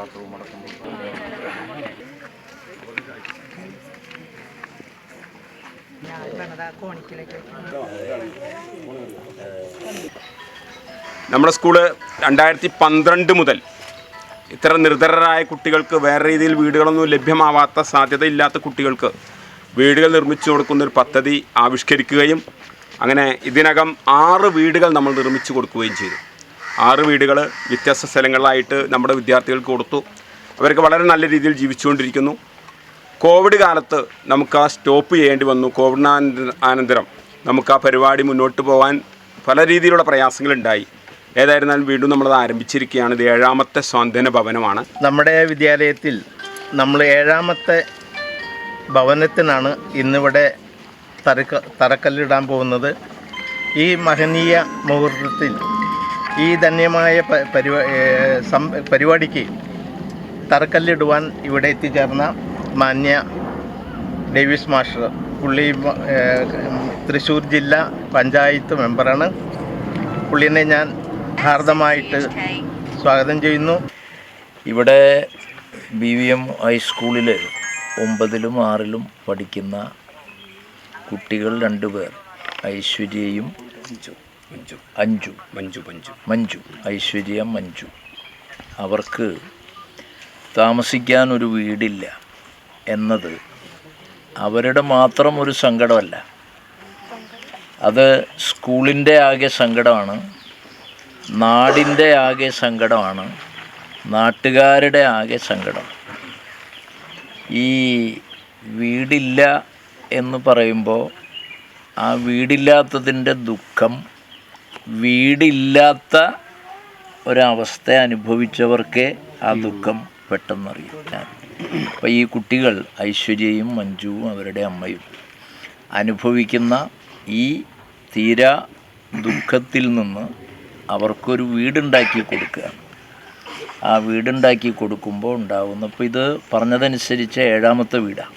വെക്കണം നമ്മുടെ സ്കൂൾ രണ്ടായിരത്തി പന്ത്രണ്ട് മുതൽ ഇത്ര നിർധരരായ കുട്ടികൾക്ക് വേറെ രീതിയിൽ വീടുകളൊന്നും ലഭ്യമാവാത്ത സാധ്യതയില്ലാത്ത കുട്ടികൾക്ക് വീടുകൾ നിർമ്മിച്ചു കൊടുക്കുന്ന ഒരു പദ്ധതി ആവിഷ്കരിക്കുകയും അങ്ങനെ ഇതിനകം ആറ് വീടുകൾ നമ്മൾ നിർമ്മിച്ചു കൊടുക്കുകയും ചെയ്തു. ആറ് വീടുകൾ വ്യത്യസ്ത സ്ഥലങ്ങളിലായിട്ട് നമ്മുടെ വിദ്യാർത്ഥികൾക്ക് കൊടുത്തു. അവർക്ക് വളരെ നല്ല രീതിയിൽ ജീവിച്ചുകൊണ്ടിരിക്കുന്നു. കോവിഡ് കാലത്ത് നമുക്ക് ആ സ്റ്റോപ്പ് ചെയ്യേണ്ടി വന്നു. കോവിഡിനാനന്തര അനന്തരം നമുക്ക് ആ പരിപാടി മുന്നോട്ട് പോകാൻ പല രീതിയിലുള്ള പ്രയാസങ്ങളുണ്ടായി. ഏതായിരുന്നാലും വീണ്ടും നമ്മളത് ആരംഭിച്ചിരിക്കുകയാണ്. ഇത് ഏഴാമത്തെ സ്വാതന്ത്ര്യ ഭവനമാണ്. നമ്മുടെ വിദ്യാലയത്തിൽ നമ്മൾ ഏഴാമത്തെ ഭവനത്തിനാണ് ഇന്നിവിടെ തറക്ക തറക്കല്ലിടാൻ പോകുന്നത്. ഈ മഹനീയ മുഹൂർത്തത്തിൽ ഈ ധന്യമായ പരിപാടിക്ക് തറക്കല്ലിടുവാൻ ഇവിടെ എത്തിച്ചേർന്ന മാന്യ ഡേവിസ് മാസ്റ്റർ പുള്ളി തൃശ്ശൂർ ജില്ല പഞ്ചായത്ത് മെമ്പറാണ്. പുള്ളിനെ ഞാൻ ഹാർദമായിട്ട് സ്വാഗതം ചെയ്യുന്നു. ഇവിടെ ബി വി എം ഹൈസ്കൂളിൽ ഒമ്പതിലും ആറിലും പഠിക്കുന്ന കുട്ടികൾ രണ്ടുപേർ ഐശ്വര്യയും അഞ്ചു മഞ്ജു മഞ്ജു. മഞ്ജു. ഐശ്വര്യ മഞ്ജു. അവർക്ക് താമസിക്കാൻ ഒരു വീടില്ല എന്നത് അവരുടെ മാത്രം ഒരു സങ്കടമല്ല. അത് സ്കൂളിന്റെ ആകെ സങ്കടമാണ്. നാടിന്റെ ആകെ സങ്കടമാണ്. നാട്ടുകാരുടെ ആകെ സങ്കടം. ഈ വീടില്ല എന്ന് പറയുമ്പോൾ ആ വീടില്ലാത്തതിന്റെ ദുഃഖം വീടില്ലാത്ത ഒരവസ്ഥ അനുഭവിച്ചവർക്കേ ആ ദുഃഖം പെട്ടെന്നറിയും. ഞാൻ അപ്പോൾ ഈ കുട്ടികൾ ഐശ്വര്യയും മഞ്ജുവും അവരുടെ അമ്മയും അനുഭവിക്കുന്ന ഈ തീരാ ദുഃഖത്തിൽ നിന്ന് അവർക്കൊരു വീടുണ്ടാക്കി കൊടുക്കുക. ആ വീടുണ്ടാക്കി കൊടുക്കുമ്പോൾ ഉണ്ടാകുന്ന അപ്പോൾ ഇത് പറഞ്ഞതനുസരിച്ച് ഏഴാമത്തെ വീടാണ്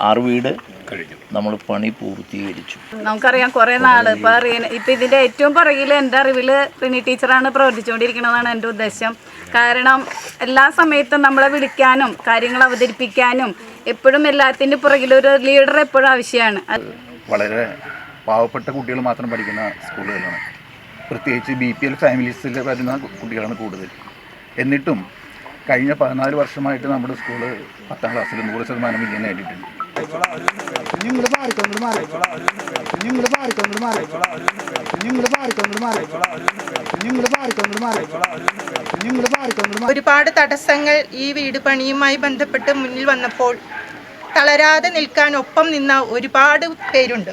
ആറ് വീട് കഴിഞ്ഞു നമ്മൾ പണി പൂർത്തീകരിച്ചു. നമുക്കറിയാം കുറെ നാൾ ഇപ്പൊ അറിയ ഇപ്പൊ ഇതിന്റെ ഏറ്റവും പുറകിൽ എന്റെ അറിവിൽ റിനി ടീച്ചറാണ് പ്രവർത്തിച്ചുകൊണ്ടിരിക്കുന്നതാണ് എന്റെ ഉദ്ദേശം. കാരണം എല്ലാ സമയത്തും നമ്മളെ വിളിക്കാനും കാര്യങ്ങൾ അവതരിപ്പിക്കാനും എപ്പോഴും എല്ലാത്തിന്റെ പുറകിൽ ഒരു ലീഡർ എപ്പോഴും ആവശ്യമാണ്. വളരെ പാവപ്പെട്ട കുട്ടികൾ മാത്രം പഠിക്കുന്ന സ്കൂളുകളാണ്. പ്രത്യേകിച്ച് ബി പി എൽ ഫാമിലീസിൽ വരുന്ന കുട്ടികളാണ് കൂടുതൽ. എന്നിട്ടും കഴിഞ്ഞ പതിനാല് വർഷമായിട്ട് നമ്മുടെ സ്കൂൾ പത്താം ക്ലാസ്സിൽ നൂറ് ശതമാനം വിജയം നേടിയിട്ടുണ്ട്. നിങ്ങൾ പാറിക്കൊണ്ടു മാറി നിങ്ങൾ പാറിക്കൊണ്ടു മാറി നിങ്ങൾ പാറിക്കൊണ്ടു മാറി നിങ്ങൾ പാറിക്കൊണ്ടു മാറി നിങ്ങൾ പാറിക്കൊണ്ടു മാറി ഒരുപാട് തടസ്സങ്ങൾ ഈ വീട് പണിയുമായി ബന്ധപ്പെട്ട് മുന്നിൽ വന്നപ്പോൾ തളരാതെ നിൽക്കാൻ ഒപ്പം നിന്ന ഒരുപാട് പേരുണ്ട്.